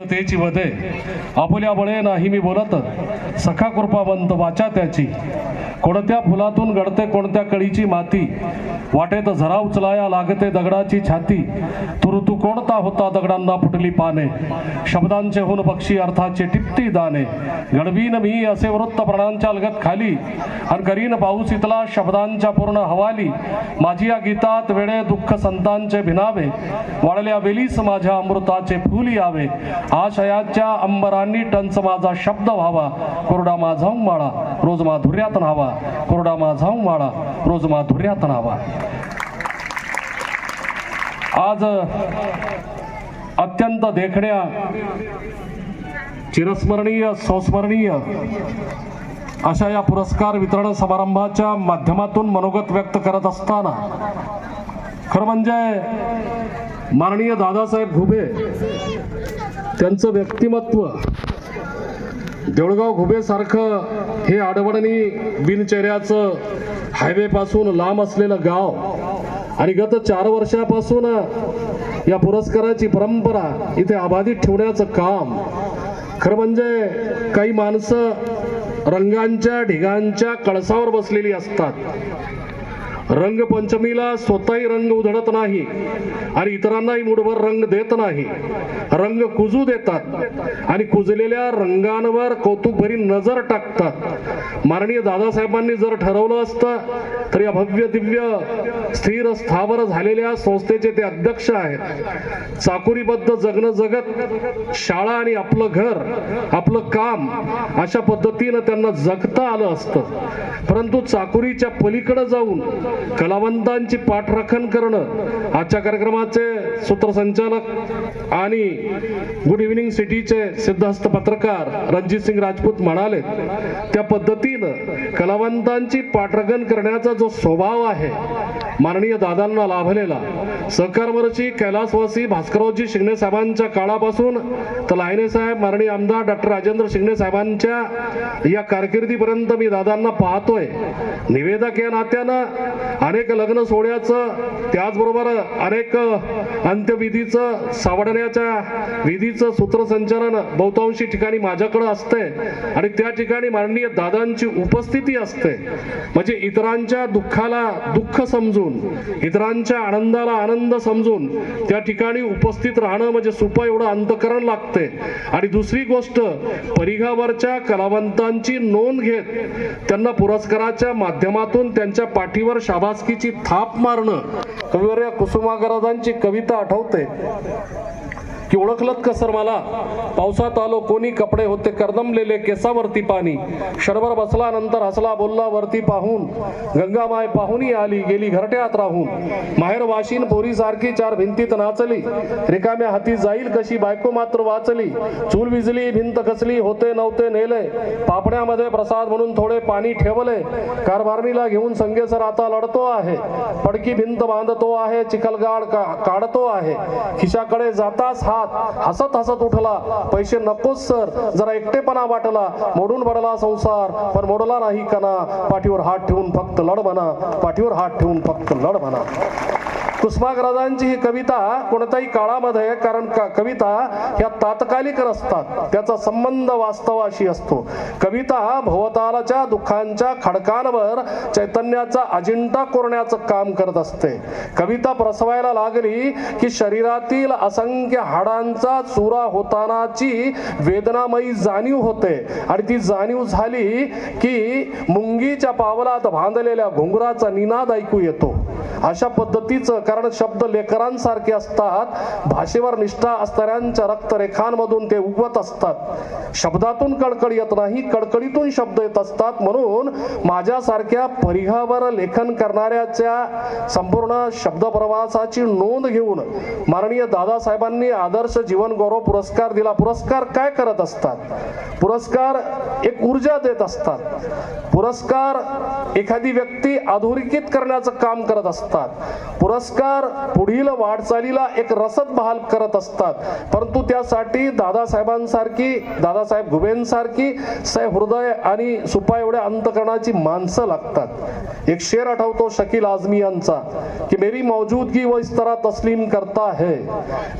तेची वदे आपुल्या बळे नाही मी बोलत. सखा कृपावंत वाचा त्याची. कोणत्या फुलातून गडते कोणत्या कळीची माती? वाटेत झरा उचलाया लागते दगडाची छाती. तू ऋतू कोणता होता दगडांना फुटली पाने? शब्दांचे होऊन पक्षी अर्थाचे टिप्ती दाने गडवीन मी असे वृत्त प्राणांच्या अलगत खाली. आणि करीन पाऊस इतला शब्दांच्या पूर्ण हवाली. माझी या गीतात वेळे दुःख संतांचे भिनावे. वाळल्या वेलीस माझ्या अमृताचे फूल यावे. आशयाच्या अंबरांनी टंच माझा शब्द व्हावा. कोरडा माझा माळा रोज माधुर्यात न्हावा. कोरडा माझा माळा रोज धुर्यात नावा आज अत्यंत देखण्या चिरस्मरणीय संस्मरणीय अशा या पुरस्कार वितरण समारंभाच्या माध्यमातून मनोगत व्यक्त करत असताना खरं म्हणजे माननीय दादासाहेब घुबे त्यांचं व्यक्तिमत्व देऊळगाव घुबेसारखं हे आडवडणी बिनचेऱ्याचं हायवेपासून लांब असलेलं गाव आणि गत चार वर्षापासून या पुरस्काराची परंपरा इथे अबाधित ठेवण्याचं काम खरं म्हणजे काही माणसं रंगांच्या ढिगांच्या कळसावर बसलेली असतात. रंगपंचमीला स्वतःही रंग उधळत नाही आणि इतरांनाही मुठभर रंग देत नाही. रंग कुजू देतात आणि कुजलेल्या रंगांवर कौतुकभरी नजर टाकतात. माननीय दादासाहेबांनी जर ठरवलं असतं तर या भव्य दिव्य स्थिर स्थावर झालेल्या संस्थेचे ते अध्यक्ष आहेत. चाकुरीबद्ध जगणं जगत शाळा आणि आपलं घर आपलं काम अशा पद्धतीनं त्यांना जगता आलं असतं. परंतु चाकुरीच्या पलीकडे जाऊन कलावंतांची पाठराखण करणं आजच्या कार्यक्रमाचे सूत्रसंचालक आणि गुड इव्हिनिंग सिटीचे सिद्धहस्त पत्रकार रणजित सिंग राजपूत म्हणाले त्या पद्धतीनं कलावंतांची पाठराखण करण्याचा जो स्वभाव आहे माननीय दादांना लाभलेला. सहकारमर्ची कैलासवासी भास्कररावजी शिंगणे साहेबांच्या काळापासून तर लायने साहेब माननीय आमदार डॉक्टर राजेंद्र शिंगणे साहेबांच्या या कारकिर्दीपर्यंत मी दादांना पाहतोय. निवेदक या नात्यानं अनेक लग्न सोहळ्याचं त्याचबरोबर अनेक अंत्यविधीचं सावडण्याच्या विधीचं सूत्रसंचालन बहुतांशी ठिकाणी माझ्याकडे असते आणि त्या ठिकाणी माननीय दादांची उपस्थिती असते. म्हणजे इतरांच्या दुःखाला दुःख समजून इतरांच्या आनंदाला आनंद समजून त्या ठिकाणी उपस्थित राहणं म्हणजे सुपा एवढं अंतकरण लागते आणि दुसरी गोष्ट परिघावरच्या कलावंतांची नोंद घेत त्यांना पुरस्काराच्या माध्यमातून त्यांच्या पाठीवर शाबासकीची थाप मारणं कविवर्य कुसुमाग्रजांची कविता आठवते. की ओळखलत का सर मला? पावसात आलो कोणी कपडे होते करदमलेले केसावरती पाणी. क्षणभर बसला नंतर हसला बोलला वरती पाहून. गंगामाय पाहुणी आली गेली घरट्यात राहून. माहेर वाशीन पोरी सारखी चार भिंतीत नाचली. रिकाम्या हाती जाईल कशी बायको मात्र वाचली. चूल विजली भिंत कसली होते नव्हते नेले. पापण्यामध्ये प्रसाद म्हणून थोडे पाणी ठेवले. कारभारणीला घेऊन संगेसर आता लढतो आहे. पडकी भिंत बांधतो आहे चिखलगाड का- काढतो आहे. खिशाकडे जाताच हा हात हसत हसत उठला. पैसे नकोच सर. जरा एकटेपणा वाटला. मोडून पडला संसार. पण मोडला नाही कणा. पाठीवर हात ठेवून फक्त लढ म्हणा. पाठीवर हात ठेवून फक्त लढ म्हणा. कुसुमाग्रजांची ही कविता कोणत्याही काळामध्ये कारण का कविता ह्या तात्कालिक असतात त्याचा संबंध वास्तवाशी असतो. कविता भवतालाच्या दुःखांच्या खडकांवर चैतन्याचा अजिंठा कोरण्याचं काम करत असते. कविता प्रसवायला लागली की शरीरातील असंख्य हाडांचा चुरा होतानाची वेदनामयी जाणीव होते. आणि ती जाणीव झाली की मुंगीच्या पावलात बांधलेल्या घुंगराचा निनाद ऐकू येतो. अशा पद्धतीचं कारण शब्द लेकरांसारखे असतात भाषेवर निष्ठा असणाऱ्यांच्या रक्तरेखांमधून ते उगवत असतात. शब्दातून कडकड येत नाही कडकडीतून शब्द येत असतात. म्हणून माझ्यासारख्या परिघावर लेखन करणाऱ्याच्या संपूर्ण शब्द प्रवासाची नोंद घेऊन माननीय दादासाहेबांनी आदर्श जीवन गौरव पुरस्कार दिला. पुरस्कार काय करत असतात? पुरस्कार एक ऊर्जा देत असतात. पुरस्कार एखादी व्यक्ती अधोरेखित करण्याचं काम करत असतात. पुरस्कार पुढील वाटचालीला एक रसद बहाल करत असतात. परंतु त्यासाठी दादासाहेबांसारखी दादासाहेब घुबेंसारखी हृदय आणि सुपा एवढ्या अंतकरणाची माणसं लागतात. एक शेर आठवतो शकील आझमी यांचा की मेरी मौजूदगी व इस तरह तस्लीम करता है.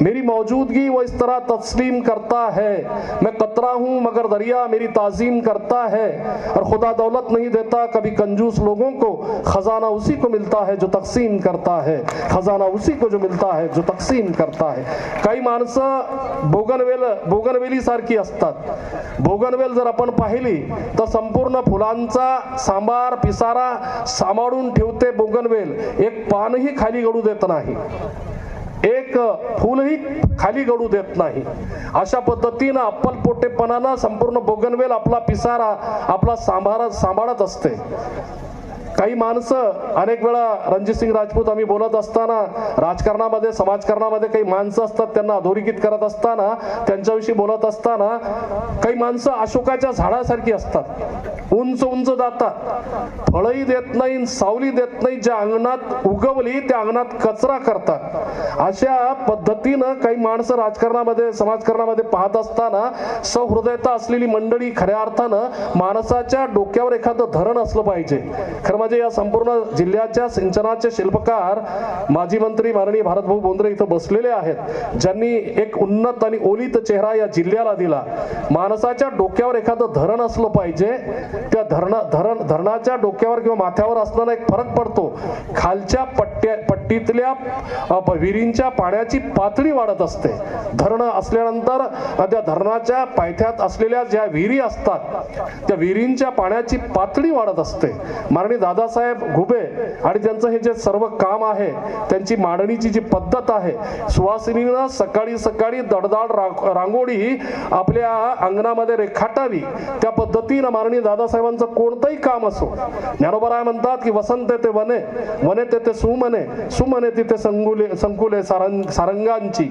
मेरी मौजूदगी व इस तरह तस्लीम करता है. मैं कतरा हूँ मगर दरिया मेरी ताजी ताजीम करता है और खुदा दौलत नहीं देता, कभी कंजूस लोगों को खजाना उसी को मिलता है जो तकसीम करता है। खजाना उसी को जो मिलता है जो तकसीम करता है। काही माणसं बोगनवेल, बोगनवेली सारखी असतात। बोगनवेल जर आपण पाहिली, तर संपूर्ण फुलांचा सांबार, पिसारा सांभाळून ठेवते बोगनवेल. एक पानही खाली गडू देत नाही. एक फुलही खाली गडू देत नाही. अशा पद्धतीनं अप्पलपोटेपणानं संपूर्ण बोगनवेल आपला पिसारा आपला सांभाळत सांभाळत असते. काही माणसं अनेक वेळा रणजितसिंग राजपूत आम्ही बोलत असताना राजकारणामध्ये समाजकारणामध्ये काही माणसं असतात त्यांना अधोरेखित करत असताना त्यांच्याविषयी बोलत असताना काही माणसं अशोकाच्या झाडासारखी असतात. उंच उंच जातात. फळही देत नाही सावली देत नाही ज्या अंगणात उगवली त्या अंगणात कचरा करतात. अशा पद्धतीनं काही माणसं राजकारणामध्ये समाजकारणामध्ये पाहत असताना सहृदयता असलेली मंडळी खऱ्या अर्थानं माणसाच्या डोक्यावर एखादं धरण असलं पाहिजे. खरं म्हणजे या संपूर्ण जिल्ह्याच्या सिंचनाचे शिल्पकार माजी मंत्री माननीय भारतभाऊ बोंद्रे इथं बसलेले आहेत. ज्यांनी एक उन्नत आणि ओलित चेहरा या जिल्ह्याला दिला. माणसाच्या डोक्यावर एखादं धरण असलं पाहिजे. त्या धरण धरण धरणाच्या डोक्यावर किंवा माथ्यावर असणारा एक फरक पडतो. खालच्या पट्ट्या पट्टीतल्या विहिरींच्या पाण्याची पातळी वाढत असते. धरण असल्यानंतर त्या धरणाच्या पायथ्यात असलेल्या ज्या विहिरी असतात त्या विहिरींच्या पाण्याची पातळी वाढत असते. माननीय दादासाहेब घुबे आणि त्यांचं हे जे सर्व काम आहे त्यांची मांडणीची जी पद्धत आहे सुवासिनीनं सकाळी सकाळी दडदाड रांगोळी आपल्या अंगणामध्ये रेखाटावी. त्या पद्धतीनं माननीय दादासाहेबांचं कोणतंही काम असो ज्ञानोबराय म्हणतात की वसंत ते वने वने तेथे सुमने सुमने तिथे संगुले संकुले सारंग सारंगांची.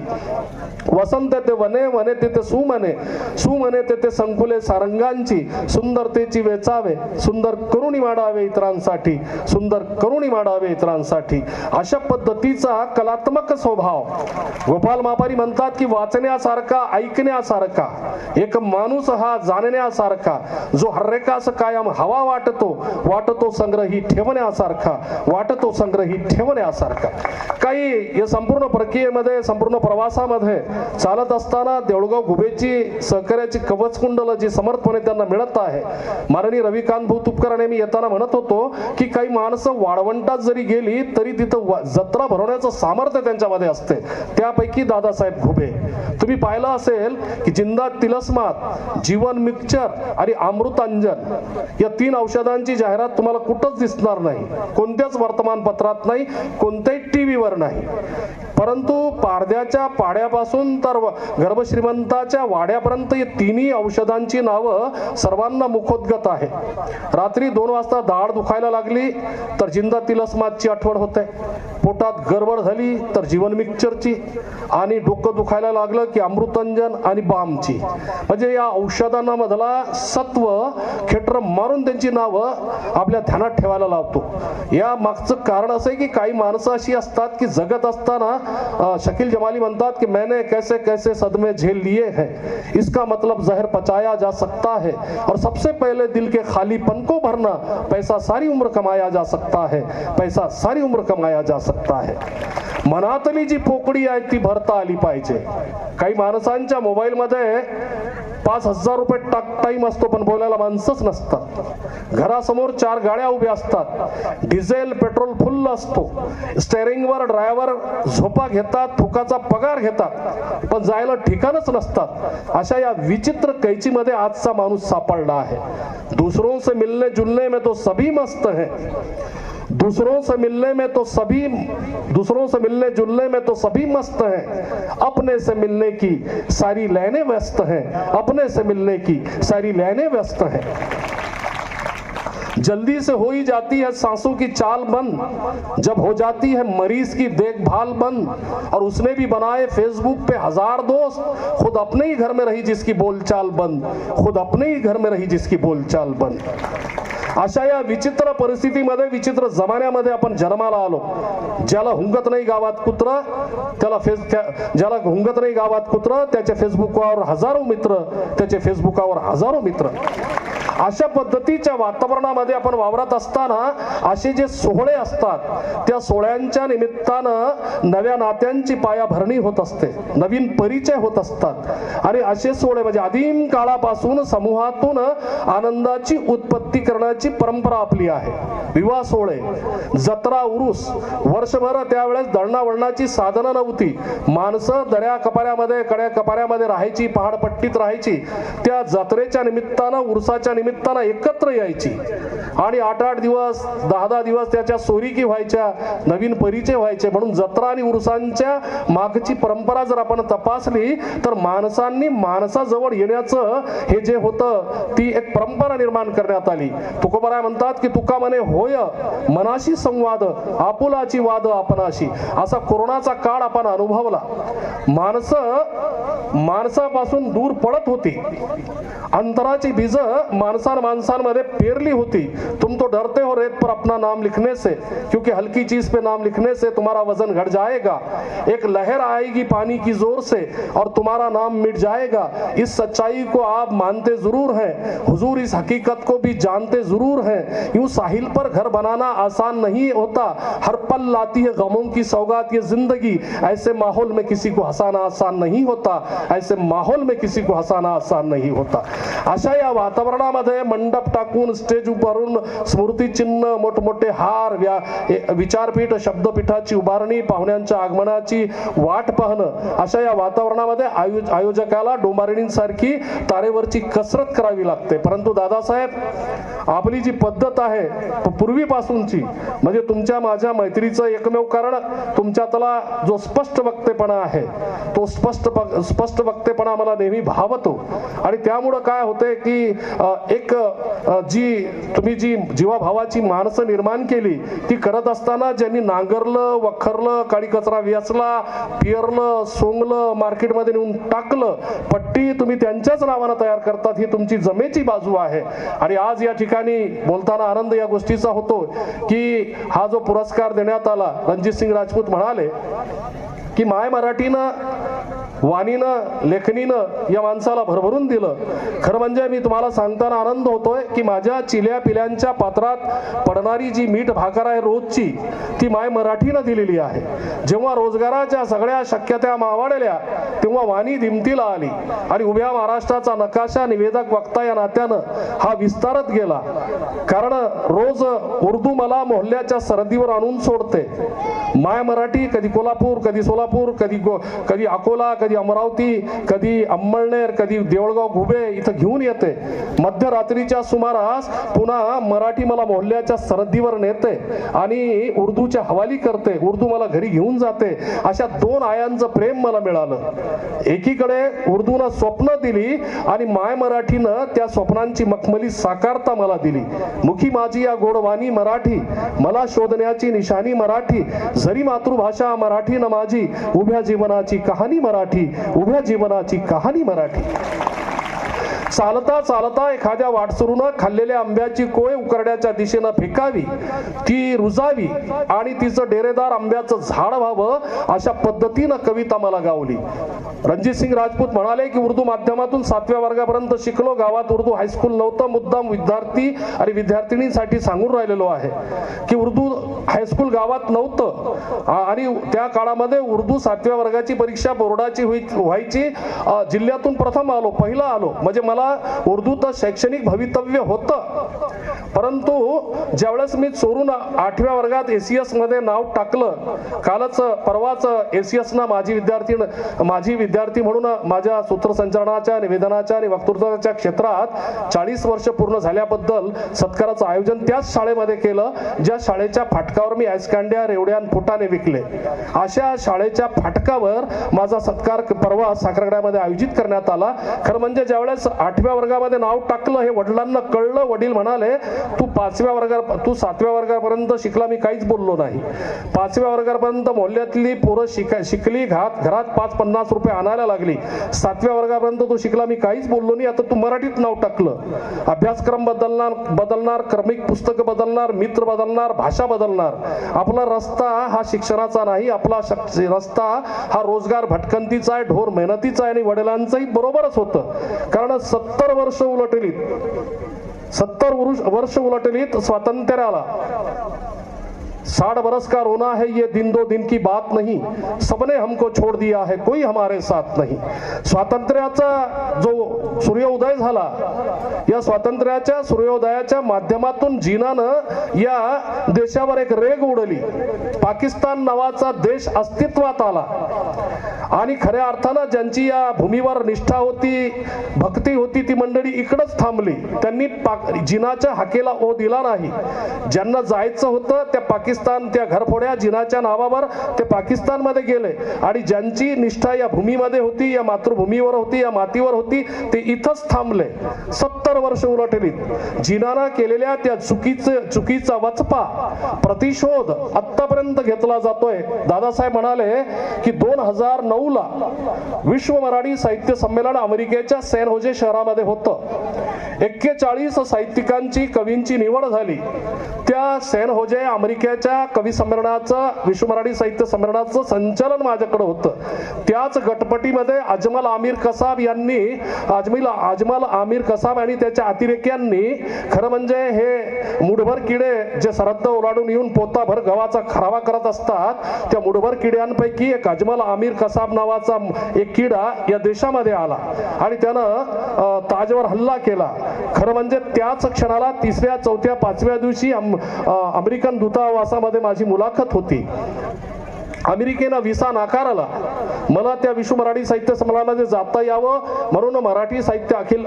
वसंत ते वने वने तिथे सुमने सुमने तेथे संकुले सारंगांची. सुंदरतेची वेचावे सुंदर करुणी वाढावे इतरांसाठी. सुंदर करुणी माडावे इतरांसाठी. अशा पद्धतीचा कलात्मक स्वभाव. गोपाल मापारी म्हणतात की वाचण्यासारखा ऐकण्यासारखा. एक माणूस हा जाणण्यासारखा. जो हर्रेकास कायम हवा वाटतो वाटतो संग्रही ठेवण्यासारखा वाटतो संग्रही ठेवण्यासारखा. काही या संपूर्ण प्रक्रियेमध्ये संपूर्ण प्रवासामध्ये चालत असताना देऊळगाव गुबेची सहकार्याची कवच कुंडल जी समर्थपणे त्यांना मिळत आहे. माननीय रविकांत भूत उपकरणे मी येताना म्हणत होतो की काही माणसं वाळवंटात जरी गेली तरी तिथं जत्रा भरवण्याचं सामर्थ्य त्यांच्यामध्ये असते. त्यापैकी दादासाहेब घुबे. तुम्ही पाहिलं असेल की जिंदा तिलस्मात जीवन मिक्सचर आणि अमृतांजन या तीन औषधांची जाहिरात तुम्हाला कुठंच दिसणार नाही. कोणत्याच वर्तमानपत्रात नाही कोणत्याही टीव्हीवर नाही. परंतु पारद्याच्या पाड्यापासून तर गर्भश्रीमंताच्या वाड्यापर्यंत या तिन्ही औषधांची नावं सर्वांना मुखोद्गत आहे. रात्री दोन वाजता दाढ दुखायला लागली तर जिंदा तिलस्मातची आठवण होते. पोटात गडबड झाली तर जीवन मिक्सरची आणि डोकं दुखायला लागलं की अमृतंजन आणि बामची. म्हणजे या औषधांना मधला सत्व खेटर मारून त्यांची नावं आपल्या ध्यानात ठेवायला लावतो. या मागचं कारण असं आहे की काही माणसं अशी असतात की जगत असताना शकील जमाली म्हणतात की मैंने कैसे कैसे सदमे झेल लिए हैं. इसका मतलब जहर पचाया जा सकता है और सबसे पहले दिल के खालीपन को भरना पैसा सारी उम्र कमाया जा सकता है पैसा सारी उम्र कमाया जा सकता है मनातली जी पोकळी आहे ती भरता आली पाहिजे. काही माणसांच्या मोबाईलमध्ये पाच हजार रुपये टाक टाईम असतो पण बोलायला माणसंच नसतात. घरासमोर चार गाड्या उभ्या असतात. डिझेल पेट्रोल फुल्ल असतो. स्टेअरिंगवर ड्रायव्हर झोपा घेतात थुकाचा पगार घेतात पण जायला ठिकाणच नसतात. अशा या विचित्र कैचीमध्ये आजचा माणूस सापडला आहे. दुसरों से मिलने जुलने में तो सभी मस्त है. दूसरों से मिलने में तो सभी, दूसरों से मिलने जुलने में तो सभी मस्त हैं। अपने से मिलने की सारी लाइनें व्यस्त हैं। अपने से मिलने की सारी लाइनें व्यस्त हैं। जल्दी से हो ही जाती है सांसों की चाल बंद। जब हो जाती है मरीज़ की देखभाल बंद। और उसने भी बनाए फेसबुक पे हज़ार दोस्त। खुद अपने ही घर में रही जिसकी बोलचाल बंद। खुद अपने ही घर में रही जिसकी बोलचाल बंद। अशा या विचित्र परिस्थितीमध्ये विचित्र जमान्यामध्ये आपण जन्माला आलो. ज्याला हुंगत नाही गावात कुत्र त्याला फेस ज्याला हुंगत नाही गावात कुत्र त्याच्या फेसबुकवर हजारो मित्र त्याचे फेसबुकावर हजारो मित्र. अशा पद्धतीच्या वातावरणामध्ये आपण वावरत असताना असे जे सोहळे असतात त्या सोहळ्यांच्या निमित्तानं नव्या नात्यांची पायाभरणी होत असते नवीन परिचय होत असतात. आणि असे सोहळे म्हणजे आदिम काळापासून समूहातून आनंदाची उत्पत्ती करण्याची परंपरा आपली आहे. विवाह सोहळे जत्रा उरुस वर्षभर त्यावेळेस दळणावळणाची साधनं नव्हती. माणसं दऱ्या कपाऱ्यामध्ये कड्या कपाऱ्यामध्ये राहायची पहाडपट्टीत राहायची. त्या जत्रेच्या निमित्तानं उरसाच्या निमित्तानं एकत्र यायची. आणि आठ आठ दिवस दहा दहा दिवस त्याच्या सोरीकी व्हायच्या नवीन परिचय व्हायचे. म्हणून जत्रा आणि उरुसांच्या मागची परंपरा जर आपण तपासली तर माणसांनी माणसाजवळ येण्याचं हे जे होतं ती एक परंपरा निर्माण करण्यात आली. तुकोबराय म्हणतात की तुका म्हणे होय मनाशी संवाद आपुलाची वाद आपणाशी. असा कोरोनाचा काळ आपण अनुभवला. माणसं माणसापासून दूर पडत होती. अंतराची बीज माणसं माणसांमध्ये पेरली होती. तुम तो डरते हो रेत पर अपना नाम लिखने से, क्योंकि हल्की चीज़ पे नाम लिखने से तुम्हारा वज़न घट जाएगा। एक लहर आएगी पानी की ज़ोर से और तुम्हारा नाम मिट जाएगा। इस सच्चाई को आप मानते ज़रूर हैं। हुजूर इस हकीकत को भी जानते ज़रूर हैं। यूँ साहिल पर घर बनाना आसान नहीं होता। हर पल लाती है गमों की सौगात ये ज़िंदगी। ऐसे माहौल में किसी को हंसाना आसान नहीं होता। ऐसे माहौल में किसी को हंसाना आसान नहीं होता। अशा या मध्ये मंडप टाकून स्टेज उभारून स्मृतिचिन्ह मोठमोठे हार व्या विचारपीठ शब्दपीठाची उभारणी पाहुण्यांच्या आगमनाची वाट पाहणं. अशा या वातावरणामध्ये आयो आयोजकाला डोंबारिणींसारखी तारेवरची कसरत करावी लागते. परंतु दादासाहेब आपली जी पद्धत आहे पूर्वीपासूनची म्हणजे तुमच्या माझ्या मैत्रीचं एकमेव कारण तुमच्यातला जो स्पष्ट वक्तेपणा आहे तो स्पष्ट स्पष्ट वक्तेपणा मला नेहमी भावतो. आणि त्यामुळं काय होते की एक जी तुम्ही जी जीवाभावाची माणसं निर्माण केली ती करत असताना ज्यांनी नांगरलं वखरलं काळी कचरा वेचला पिअरलं सोंगलं मार्केटमध्ये नेऊन टाकलं पट्टी तुम्ही त्यांच्याच नावानं तयार करतात ही तुमची जमेची बाजू आहे. आणि आज या ठिकाणी बोलताना आनंद या गोष्टीचा होतो की हा जो पुरस्कार देण्यात आला रणजित सिंग राजपूत म्हणाले की माय मराठीनं वाणीनं लेखनीनं या माणसाला भरभरून दिलं. खरं म्हणजे मी तुम्हाला सांगताना आनंद होतोय की माझ्या चिल्या पिल्यांच्या पात्रात पडणारी जी मीठ भाकर आहे रोजची ती माय मराठीनं दिलेली आहे. जेव्हा रोजगाराच्या सगळ्या शक्यता मावाडल्या तेव्हा वाणी दिमतीला आली. आणि उभ्या महाराष्ट्राचा नकाशा निवेदक वक्ता या नात्यानं हा विस्तारत गेला. कारण रोज उर्दू मला मोहल्ल्याच्या सर्दीवर आणून सोडते. माय मराठी कधी कोल्हापूर कधी सोलापूर कधी कधी अकोला कधी अमरावती कधी अंमळनेर कधी देवळगाव घुबे इथं घेऊन येते. मध्यरात्रीच्या सुमारास पुन्हा मराठी मला मोहल्ल्याच्या सरहद्दीवर नेते आणि उर्दूच्या हवाली करते. उर्दू मला घरी घेऊन जाते. अशा दोन आयांचं प्रेम मला मिळालं. एकीकडे उर्दूनं स्वप्न दिली आणि माय मराठीनं त्या स्वप्नांची मखमली साकारता मला दिली. मुखी माझी या गोडवाणी मराठी मला शोधण्याची निशाणी मराठी जरी मातृभाषा मराठी न माझी उभ्या जीवनाची कहाणी मराठी. उभ्या जीवनाची कहाणी मराठी. चालता चालता एखाद्या वाटसरूनं खाल्लेल्या आंब्याची कोय उकरड्याच्या दिशेनं फेकावी ती रुजावी आणि तिचं डेरेदार आंब्याचं झाड व्हावं अशा पद्धतीनं कविता मला गावली. रणजित सिंग राजपूत म्हणाले की उर्दू माध्यमातून सातव्या वर्गापर्यंत शिकलो. गावात उर्दू हायस्कूल नव्हतं. मुद्दाम विद्यार्थी आणि विद्यार्थिनींसाठी सांगून राहिलेलो आहे की उर्दू हायस्कूल गावात नव्हतं. आणि त्या काळामध्ये उर्दू सातव्या वर्गाची परीक्षा बोर्डाची व्हायची जिल्ह्यातून प्रथम आलो पहिला आलो. म्हणजे मला उर्दूत शैक्षणिक भवितव्य होतं. परंतु ज्यावेळेस मी चोरून आठव्या वर्गात एसीएसमध्ये नाव टाकलं कालच परवाच एसीएस ना माझी विद्यार्थी माझी विद्यार्थी म्हणून माझ्या सूत्रसंचालनाच्या निवेदनाच्या आणि वक्तृत्वाच्या क्षेत्रात चाळीस वर्ष पूर्ण झाल्याबद्दल सत्काराचं आयोजन त्याच शाळेमध्ये केलं ज्या शाळेच्या फाटकावर मी आयस्कांड्या रेवड्या फुटाने विकले. अशा शाळेच्या फाटकावर माझा सत्कार परवा साखरगड्यामध्ये आयोजित करण्यात आला. खरं म्हणजे ज्यावेळेस आठव्या वर्गामध्ये नाव टाकलं हे वडिलांना कळलं वडील म्हणाले तू पाचव्या वर्गा तू सातव्या वर्गापर्यंत शिकला मी काहीच बोललो नाही. पाचव्या वर्गापर्यंत मोहल्ल्यातली पोरं शिका शिकली घात घरात पाच पन्नास रुपये आणायला लागली. सातव्या वर्गापर्यंत तू शिकला मी काहीच बोललो नाही. आता तू मराठीत नाव टाकलं. अभ्यासक्रम बदलणार बदलणार क्रमिक पुस्तकं बदलणार मित्र बदलणार भाषा बदलणार. आपला रस्ता हा शिक्षणाचा नाही आपला शक- रस्ता हा रोजगार भटकंतीचा आहे ढोर मेहनतीचा आहे आणि वडिलांचंही बरोबरच होतं. कारण सत्तर वर्ष उलटलीत. सत्तर वर्ष वर्ष उलटलीत स्वातंत्र्याला. साठ बरस का रोना है ये दिन दो दिन की बात नहीं। सबने हमको छोड़ दिया है कोई हमारे साथ नहीं। स्वातंत्र्याचा जो सूर्योदय झाला या स्वातंत्र्याच्या सूर्योदयाच्या माध्यमातून जिनानं या देशावर एक रेग उडली. पाकिस्तान नावाचा देश अस्तित्वात आला. आणि खऱ्या अर्थानं ज्यांची या भूमीवर निष्ठा होती भक्ती होती ती मंडळी इकडंच थांबली. त्यांनी पाक जिनाच्या हाकेला ओ दिला नाही. ज्यांना जायचं होतं त्या पाकिस्तान त्या घरफोड्या जिनाच्या नावावर ते पाकिस्तानमध्ये गेले. आणि ज्यांची निष्ठा या भूमीमध्ये होती या मातृभूमीवर होती या मातीवर होती ते इथंच थांबले. सत्तर वर्ष उलटलीत जिनाना केलेल्या त्या चुकीचे चुकीचा वचपा प्रतिशोध आत्तापर्यंत घेतला जातोय. दादासाहेब म्हणाले की दोन हजार नऊ ला विश्व मराठी साहित्य संमेलन अमेरिकेच्या सॅन होजे शहरामध्ये होतं. एक्केचाळीस साहित्यिकांची कवींची निवड झाली. त्या सॅन होजे अमेरिकेच्या कवी संमेलनाचं विश्व मराठी साहित्य संमेलनाचं संचालन माझ्याकडे होतं. त्याच गटपटीमध्ये अजमल आमिर कसाब यांनी अजमिल अजमल आमिर कसाब आणि त्याच्या अतिरेक्यांनी खरं म्हणजे हे मुठभर किडे जे सरहद्द ओलाडून येऊन पोताभर गव्हाचा खरावा करत असतात त्या मुठभर किड्यांपैकी एक अजमल आमिर कसाब नावाचा एक किडा या देशामध्ये आला. आणि त्यानं ताजवर हल्ला केला. खरं म्हणजे त्याच क्षणाला तिसऱ्या चौथ्या पाचव्या दिवशी अम- दूतावास प्रवासामध्ये माझी मुलाखत होती. अमेरिकेनं विसा नाकारला. मला त्या विश्व मराठी साहित्य संमेलनामध्ये जाता यावं म्हणून मराठी साहित्य अखिल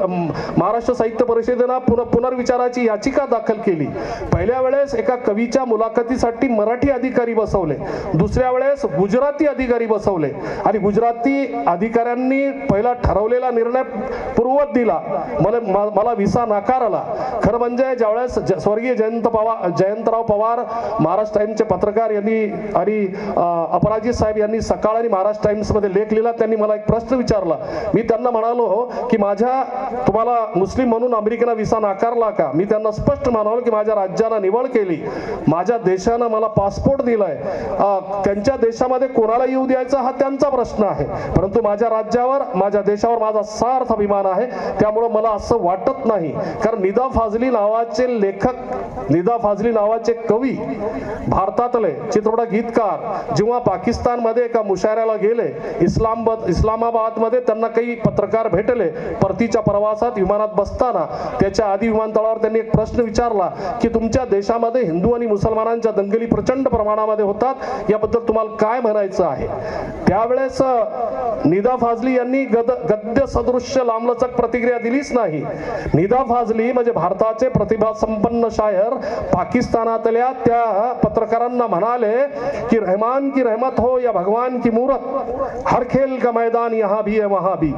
महाराष्ट्र साहित्य परिषदेनं पुन पुनर्विचाराची याचिका दाखल केली. पहिल्या वेळेस एका कवीच्या मुलाखतीसाठी मराठी अधिकारी बसवले. दुसऱ्या वेळेस गुजराती अधिकारी बसवले. आणि गुजराती अधिकाऱ्यांनी पहिला ठरवलेला निर्णय पूर्वत दिला. मला मला विसा नाकारला. खरं म्हणजे ज्यावेळेस ज- स्वर्गीय जयंत पवार जयंतराव पवार महाराष्ट्र टाइमचे पत्रकार यांनी आणि अपराजित साहेब यांनी सकाळ आणि महाराष्ट्र टाइम्समध्ये लेख लिहिला त्यांनी मला एक प्रश्न विचारला. मी त्यांना म्हणालो हो, की माझ्या तुम्हाला मुस्लिम म्हणून अमेरिकेनं विसा नाकारला का? मी त्यांना स्पष्ट म्हणालो की माझ्या राज्यानं निवड केली. माझ्या देशानं मला पासपोर्ट दिलाय. त्यांच्या देशामध्ये कोणाला येऊ द्यायचा हा त्यांचा प्रश्न आहे. परंतु माझ्या राज्यावर माझ्या देशावर माझा सार्थ अभिमान आहे. त्यामुळं मला असं वाटत नाही. कारण निदा फाजली नावाचे लेखक निदा फाजली नावाचे कवी भारतातले चित्रपट गीतकार जेव्हा पाकिस्तानमध्ये एका मुशाऱ्याला गेले इस्लामाबाद इस्लामाबादमध्ये त्यांना काही पत्रकार भेटले परतीच्या प्रवासात विमानात बसताना. त्याच्या आधी विमानतळावर त्यांनी एक प्रश्न विचारला की तुमच्या देशामध्ये हिंदू आणि मुसलमानांच्या दंगली प्रचंड प्रमाणामध्ये होतात याबद्दल तुम्हाला काय म्हणायचं आहे? त्यावेळेस निदा फाजली यांनी गद गद्य सदृश्य लांबलचक प्रतिक्रिया दिलीच नाही. निदा फाजली म्हणजे भारताचे प्रतिभा संपन्न शायर पाकिस्तानातल्या त्या पत्रकारांना म्हणाले की रहमान की रहमत हो या भगवान की मूरत, हर खेल का मैदान यहाँ भी है, वहाँ भी।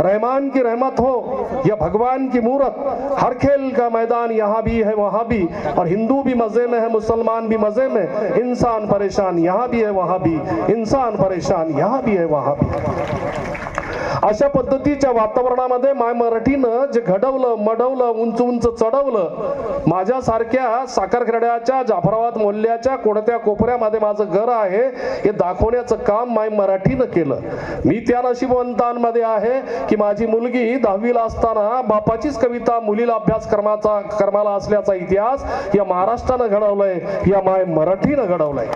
रहमान की रहमत हो या भगवान की मूरत, हर खेल का मैदान यहाँ भी है, वहाँ भी। और हिंदू भी मज़े में है, मुसलमान भी मज़े में इंसान परेशान यहाँ भी है, वहाँ भी। इंसान परेशान यहाँ भी है, वहाँ भी। अशा पद्धतीच्या वातावरणामध्ये माय मराठीनं जे घडवलं मडवलं उंच उंच चढवलं माझ्यासारख्या साखरखेड्याच्या जाफराबाद मोहल्ल्याच्या कोणत्या कोपऱ्यामध्ये माझं घर आहे हे दाखवण्याचं काम माय मराठीनं केलं. मी त्या नशिबवंतांमध्ये आहे की माझी मुलगी दहावीला असताना बापाचीच कविता मुलीला अभ्यासक्रमाचा कर्माला असल्याचा इतिहास या महाराष्ट्रानं घडवलाय या माय मराठीनं घडवलाय.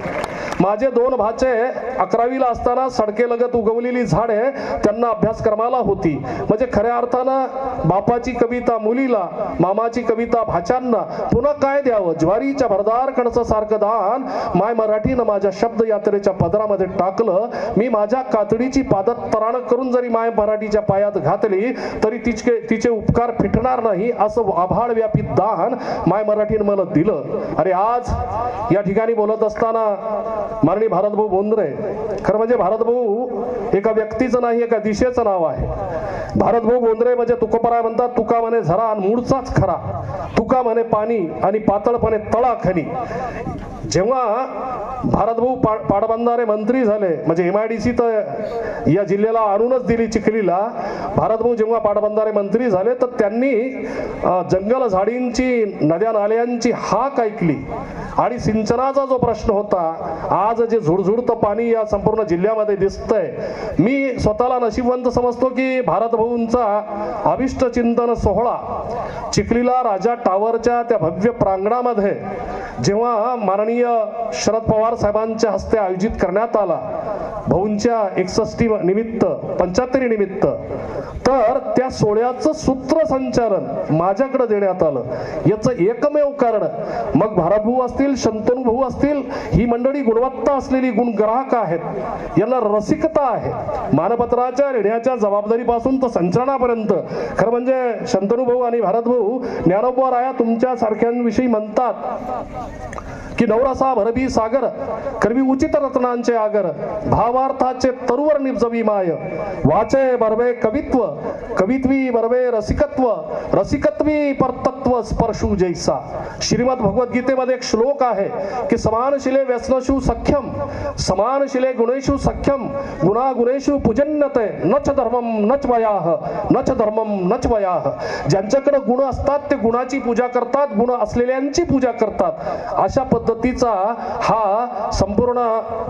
माझे दोन भाचे अकरावीला असताना सडकेलगत उगवलेली झाडे त्यांना अभ्यासक्रमाला होती. म्हणजे खऱ्या अर्थानं बापाची कविता मुलीला मामाची कविता भाच्यांना पुन्हा काय द्यावं? ज्वारीच्या भरदार कणसासारखं दान. माय मराठीनं माझ्या शब्द यात्रेच्या पदरामध्ये टाकलं. मी माझ्या कातडीची पादत तराण करून जरी माय मराठीच्या पायात घातली तरी तिचे तिचे उपकार फिटणार नाही असं आभाळ व्यापी दान माय मराठीनं मला दिलं. अरे आज या ठिकाणी बोलत असताना माननीय भारतभाऊ बोंद्रे खरं म्हणजे भारतभाऊ एका व्यक्तीचं नाही एका दिशेचं नाव आहे. भारतभाऊ बोंद्रे म्हणजे तुकोपराय म्हणतात तुका म्हणे झरा आणि मूळचाच खरा. तुका म्हणे पाणी आणि पातळपणे तळा खनी जेव्हा भारतभाऊ पा पाटबंधारे मंत्री झाले म्हणजे एम आय डी सी तर या जिल्ह्याला आणूनच दिली चिखलीला भारतभाऊ जेव्हा पाटबंधारे मंत्री झाले तर त्यांनी जंगल झाडींची नद्या नाल्यांची हाक ऐकली. आणि सिंचनाचा जो प्रश्न होता आज जे झुडझुडतं पाणी या संपूर्ण जिल्ह्यामध्ये दिसतंय मी स्वतःला नशीबवंत समजतो की भारतभाऊंचा अभिष्ट चिंतन सोहळा चिखलीला राजा टावरच्या त्या भव्य प्रांगणामध्ये जेव्हा माननीय शरद पवार साहेबांच्या हस्ते आयोजित करण्यात आला. भाऊंच्या एकसष्टी निमित्त पंच्याहत्तरी निमित्त. तर त्या सोहळ्याचं सूत्रसंचालन माझ्याकडे देण्यात आलं. याचं एकमेव कारण मग भारतभाऊ असतील शंतनू भाऊ असतील ही मंडळी गुणवत्ता असलेली गुणग्राहक आहेत. यांना रसिकता आहे. मानपत्राच्या लिहिण्याच्या जबाबदारीपासून तर संचलनापर्यंत खरं म्हणजे शंतनू भाऊ आणि भारत भाऊ ज्ञानोबा राया तुमच्या सारख्यांविषयी म्हणतात. की नवरसा भरबी सागर करवी उचित रत्नांचे आगर भावार्थाचे तरुवर निबजवी माय. वाचे बरवे कवित्व कवित्वी बरवे रसिकत्व रसिकत्वी परतत्व स्पर्शू जैसा. श्रीमद भगवद्गीतेमध्ये एक श्लोक आहे की समान शिले व्यसनशु सख्यम समान शिले गुणेशु सख्यम गुणा गुणेशु पूजन्यते नच धर्मम नच वयाह नच धर्मम नच वयाह ज्यांच्याकडे गुण असतात ते गुणाची पूजा करतात गुण असलेल्यांची पूजा करतात. अशा पद्धतीचा हा संपूर्ण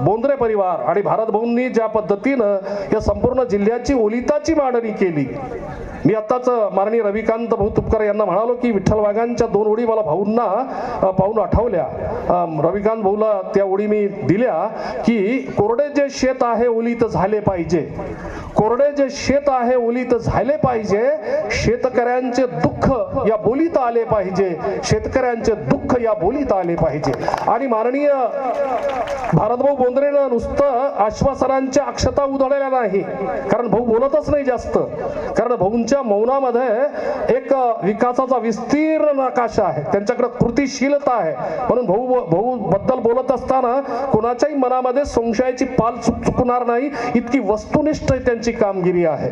बोंद्रे परिवार आणि भारत भाऊंनी ज्या पद्धतीनं या संपूर्ण जिल्ह्याची ओलिताची मांडणी केली मी आत्ताच माननीय रविकांत भाऊ तुपकर यांना म्हणालो की विठ्ठल वाघांच्या दोन ओळी मला भाऊंना पाहून आठवल्या. रविकांत भाऊला त्या ओळी मी दिल्या की कोरडे जे शेत आहे ओलीत झाले पाहिजे. कोरडे जे शेत आहे ओलीत झाले पाहिजे. शेतकऱ्यांचे दुःख या बोलीत आले पाहिजे. शेतकऱ्यांचे दुःख या बोलीत आले पाहिजे. आणि माननीय भारतभाऊ बोंद्रेनं नुसतं आश्वासनांच्या अक्षता उधळल्या नाही. कारण भाऊ बोलतच नाही जास्त. कारण भाऊंच्या मौनामध्ये एक विकासाचा विस्तीर्ण नकाशा आहे. त्यांच्याकडे कृतीशीलता आहे. म्हणून भाऊ भाऊ बद्दल बोलत असताना कोणाच्याही मनामध्ये संशयाची पाल चुकणार नाही. इतकी वस्तुनिष्ठ त्यांची कामगिरी आहे.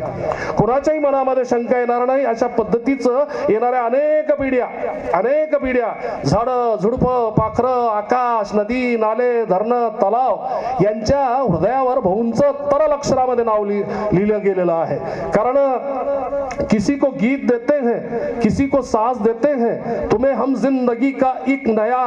कोणाच्याही मनामध्ये शंका येणार नाही. अशा पद्धतीचं येणाऱ्या अनेक पिढ्या अनेक पिढ्या झाडं झुडपं पाखरं आकाश नदी नाले धरणं तलाव यांच्या हृदयावर भाऊंचं तरल अक्षरामध्ये नाव लिहिलं गेलेलं आहे. कारण किसी को गीत देते हैं, किसी को साज देते हैं, तुम्हें हम ज़िंदगी का एक नया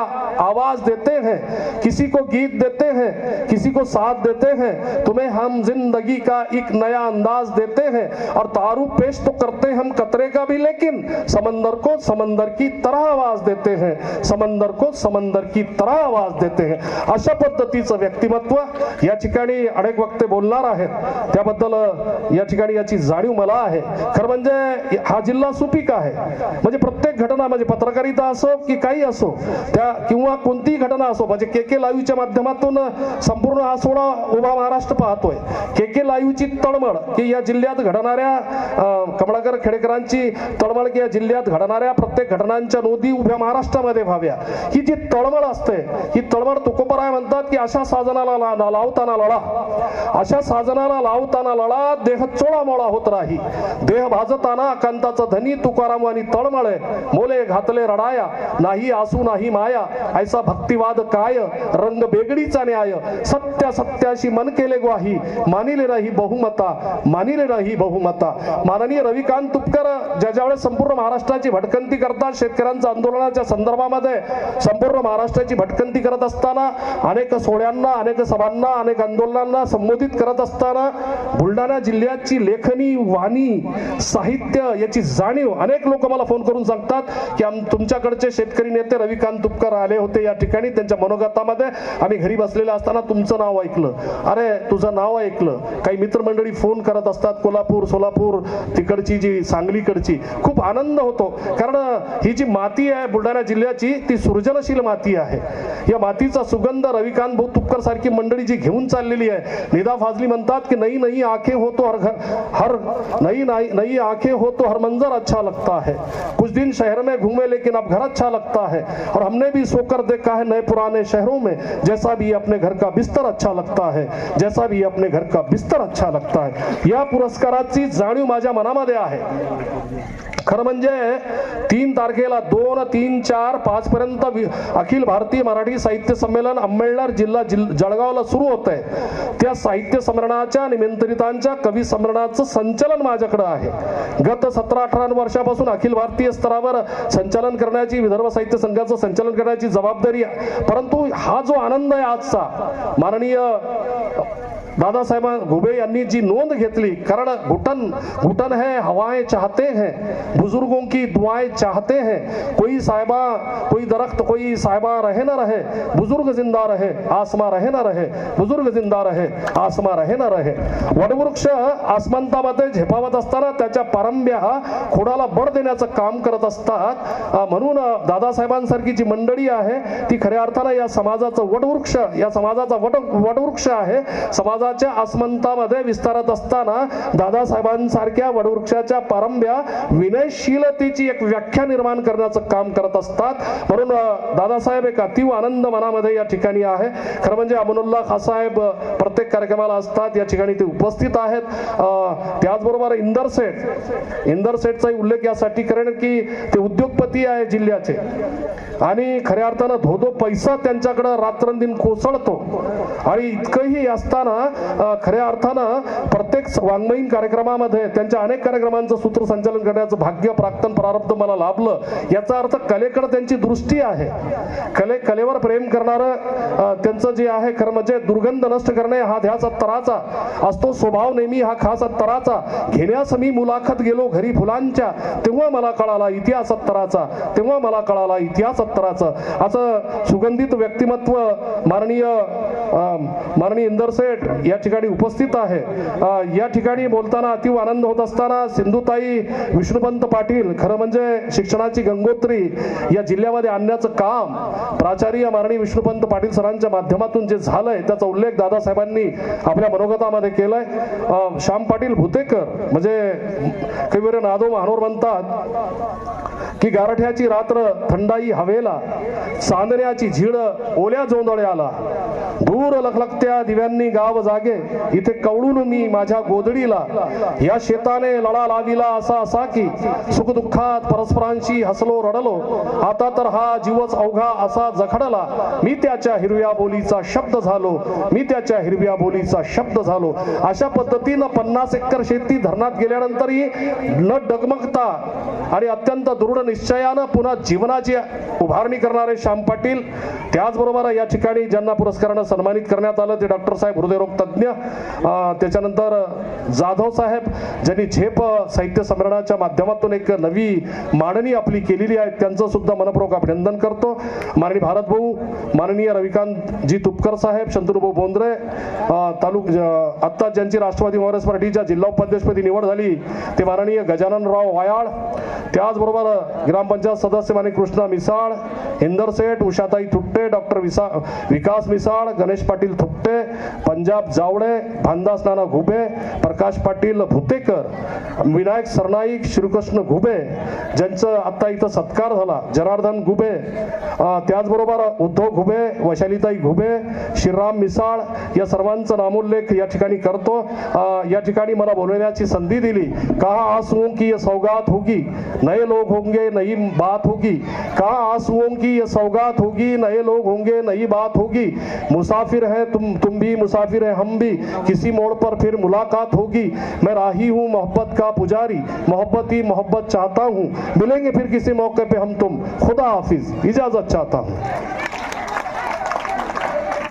आवाज़ देते हैं। किसी को गीत देते हैं, किसी को साथ देते हैं, तुम्हें हम ज़िंदगी का एक नया अंदाज देते हैं। और तारुफ पेश तो करते हम कतरे का भी, लेकिन समंदर को समंदर की तरह आवाज़ देते हैं। समंदर को समंदर की तरह आवाज़ देते हैं। अशा पद्धतीचं व्यक्तिमत्व या ठिकाणी अनेक वक्ते बोलणार आहेत. त्याबद्दल या ठिकाणी मला म्हणजे हा जिल्हा सुपीक आहे. म्हणजे प्रत्येक घटना म्हणजे पत्रकारिता असो की काही असो त्या किंवा कोणतीही घटना असो म्हणजे के के लाईव्हच्या माध्यमातून संपूर्ण हा सोहळा उभा महाराष्ट्र पाहतोय. के के लाईव्हची तळमळ की या जिल्ह्यात घडणाऱ्या कमळाकर खेडेकरांची तळमळ की या जिल्ह्यात घडणाऱ्या प्रत्येक घटनांच्या नोंदी उभ्या महाराष्ट्रामध्ये व्हाव्या. ही जी तळमळ असते ही तळमळ तुकोबराय म्हणतात की अशा साधनाला लावताना लढा. अशा साधनाला लावताना लढा देह चोळामोळा होत राही देह वाजताना अकांताचा धनी तुकाराम आणि तळमळे मोले घातले रडाया नाही आसू नाही माया ऐसा भक्तिवाद काय? रंग बेगडीचा न्याय. सत्य सत्याशी मन केले ग्वाही. मानिले नाही बहुमता मानिले नाही बहुमता. माननीय रविकांत तुपकर ज्या ज्यावेळेस संपूर्ण महाराष्ट्राची भटकंती करतात शेतकऱ्यांच्या आंदोलनाच्या संदर्भामध्ये संपूर्ण महाराष्ट्राची भटकंती करत असताना अनेक सोहळ्यांना अनेक सभांना अनेक आंदोलनांना संबोधित करत असताना बुलढाणा जिल्ह्याची लेखनी वाणी साहित्य याची जाणीव अनेक लोक मला फोन करून सांगतात की आम तुमच्याकडचे शेतकरी नेते रविकांत तुपकर आले होते या ठिकाणी त्यांच्या मनोगतामध्ये. आम्ही घरी बसलेले असताना तुमचं नाव ऐकलं. अरे तुझं नाव ऐकलं. काही मित्रमंडळी फोन करत असतात कोल्हापूर सोलापूर तिकडची जी सांगलीकडची. खूप आनंद होतो. कारण ही जी माती आहे बुलढाणा जिल्ह्याची ती सृजनशील माती आहे. या मातीचा सुगंध रविकांत भाऊ तुपकर सारखी मंडळी जी घेऊन चाललेली आहे. निदा फाजली म्हणतात की नाही नाही आखे होतो हर हर नई नाही आँखें हो तो हर मंजर अच्छा लगता है। कुछ दिन शहर में घूमे, लेकिन अब घर अच्छा लगता है। और हमने भी सोकर देखा है नए पुराने शहरों में, जैसा भी अपने घर का बिस्तर अच्छा लगता है, जैसा भी अपने घर का बिस्तर अच्छा लगता है। यह पुरस्काराची जाणीव माझ्या मनामध्ये आहे। खरं म्हणजे तीन तारखेला दोन तीन चार पाच पर्यंत वि- अखिल भारतीय मराठी साहित्य संमेलन अंबेडकर जिल्हा जिल जळगावला सुरू होत आहे त्या साहित्य संमेलनाच्या निमंत्रितांच्या कवी संमेलनाचं संचलन माझ्याकडे आहे. गत सतरा अठरा वर्षापासून अखिल भारतीय स्तरावर संचालन करण्याची विदर्भ साहित्य संघाचं संचालन करण्याची जबाबदारी आहे. परंतु हा जो आनंद आहे आजचा माननीय दादासाहेब घुबे यांनी जी नोंद घेतली कारण घुटन घुटन है हवाएं चाहते हैं बुजुर्गों की दुआएं चाहते हैं कोई साहिबा कोई दरख्त कोई साहिबा रहे ना रहे बुजुर्ग जिंदा रहे आसमा रहे ना रहे बुजुर्ग जिंदा रहे आसमा रहे ना रहे। वडवृक्ष आसमंतामध्ये झेपावत असताना त्याच्या पारंब्या खोडाला बळ देण्याचं काम करत असतात. म्हणून दादासाहेबांसारखी जी मंडळी आहे ती खऱ्या अर्थानं या समाजाचं वटवृक्ष या समाजाचा वट वटवृक्ष आहे. समाज समाजाच्या अस्मंतामध्ये विस्तारत असताना दादासाहेबांसारख्या वडवृक्षाच्या पारंब्या विनयशीलतेची एक व्याख्या निर्माण करण्याचं काम करत असतात. म्हणून दादासाहेब एक अतिव आनंद मनामध्ये या ठिकाणी आहे. खरं म्हणजे अमनुल्ला खासाहेब प्रत्येक कार्यक्रमाला असतात. या ठिकाणी ते उपस्थित आहेत. त्याचबरोबर इंदर सेठ. इंदर सेठचाही उल्लेख यासाठी करेन की ते उद्योगपती आहे जिल्ह्याचे. आणि खऱ्या अर्थानं धोधो पैसा त्यांच्याकडं रात्रंदिन कोसळतो. आणि इतकंही असताना खऱ्या अर्थानं प्रत्येक वाङ्मयीन कार्यक्रमामध्ये त्यांच्या अनेक कार्यक्रमांचं सूत्रसंचालन करण्याचं भाग्य प्राक्तन प्रारब्ध मला लाभलं. याचा अर्थ कलेकडे त्यांची दृष्टी आहे. कले कलेवर प्रेम करणारं त्यांचं जे आहे खरं म्हणजे दुर्गंध नष्ट करणे हा ध्यास अत्तराचा असतो. स्वभाव नेहमी हा खास अत्तराचा. घेण्यास मी मुलाखत गेलो घरी फुलांच्या तेव्हा मला कळाला इतिहास अत्तराचा. तेव्हा मला कळाला इतिहास अत्तराचा असं सुगंधित व्यक्तिमत्व माननीय माननीय इंदर सेठ या ठिकाणी उपस्थित आहे. या ठिकाणी बोलताना अतिव आनंद होत असताना सिंधुताई विष्णुपंत पाटील खरं म्हणजे शिक्षणाची गंगोत्री या जिल्ह्यामध्ये आणण्याचं काम प्राचार्य माननीय विष्णुपंत पाटील सरांच्या माध्यमातून जे झालंय त्याचा उल्लेख दादासाहेबांनी आपल्या मनोगतामध्ये केलाय. श्याम पाटील भुतेकर म्हणजे कवीर नादो महानोर म्हणतात की गारठ्याची रात्र थंडाई हवेला चांदण्याची झिड ओल्या जोंधळ्याला दूर लखलखत्या दिव्यांनी गाव जागे. इथे कवळून मी माझ्या गोदडीला या शेताने लढा लाविला असा असा की सुखदुःखात परस्परांशी हसलो रडलो. आता तर हा जीवच अवघा असा जखडला. मी त्याच्या हिरव्या बोलीचा शब्द झालो. मी त्याच्या हिरव्या बोलीचा शब्द झालो. अशा पद्धतीनं पन्नास एकर शेती धरणात गेल्यानंतरही न डगमगता आणि अत्यंत दृढ निश्चयानं पुन्हा जीवनाची उभारणी करणारे श्याम पाटील त्याचबरोबर या ठिकाणी ज्यांना पुरस्कारानं सन्मानित करण्यात आलं. ते डॉक्टर साहेब हृदयरोग तज्ज्ञ त्याच्यानंतर जाधव साहेब ज्यांनी झेप साहित्य संमेलनाच्या माध्यमातून एक नवी मांडणी आपली केलेली आहे. त्यांचं सुद्धा मनपूर्वक अभिनंदन करतो. माननीय भारत भाऊ माननीय रविकांत जी तुपकर साहेब शंतनुभाऊ बोंद्रे तालुक आत्ता ज्यांची राष्ट्रवादी काँग्रेस पार्टीच्या जिल्हा उपाध्यक्षपदी निवड झाली ते माननीय गजाननराव वायाळ त्याचबरोबर ग्रामपंचायत सदस्य माने कृष्णा मिसाळ इंदर सेठ उषाताई थुट्टे डॉक्टर विसा विकास मिसाळ गणेश पाटील थुट्टे पंजाब जावडे भानदास नाना घुबे प्रकाश पाटील भुतेकर विनायक सरनाईक श्रीकृष्ण घुबे ज्यांचं आता इथं सत्कार झाला. जनार्दन घुबे त्याचबरोबर उद्धव घुबे वैशालीताई घुबे श्रीराम मिसाळ या सर्वांचं नामोल्लेख या ठिकाणी करतो. या ठिकाणी मला बोलवण्याची संधी दिली. कहा आंसुओं की ये सौगात होगी? नए लोग होंगे नई बात होगी. कहा आंसुओं की ये सौगात होगी? नए लोग होंगे नई बात होगी. मुसाफिर है तुम तुम भी मुसाफिर है हम भी. किसी मोड़ पर फिर मुलाकात होगी. होगी मैं राही हूँ मोहब्बत का पुजारी। मोहब्बत ही मोहब्बत चाहता हूँ। मिलेंगे फिर किसी मौके पे हम तुम। खुदा हाफिज। इजाजत चाहता हूँ।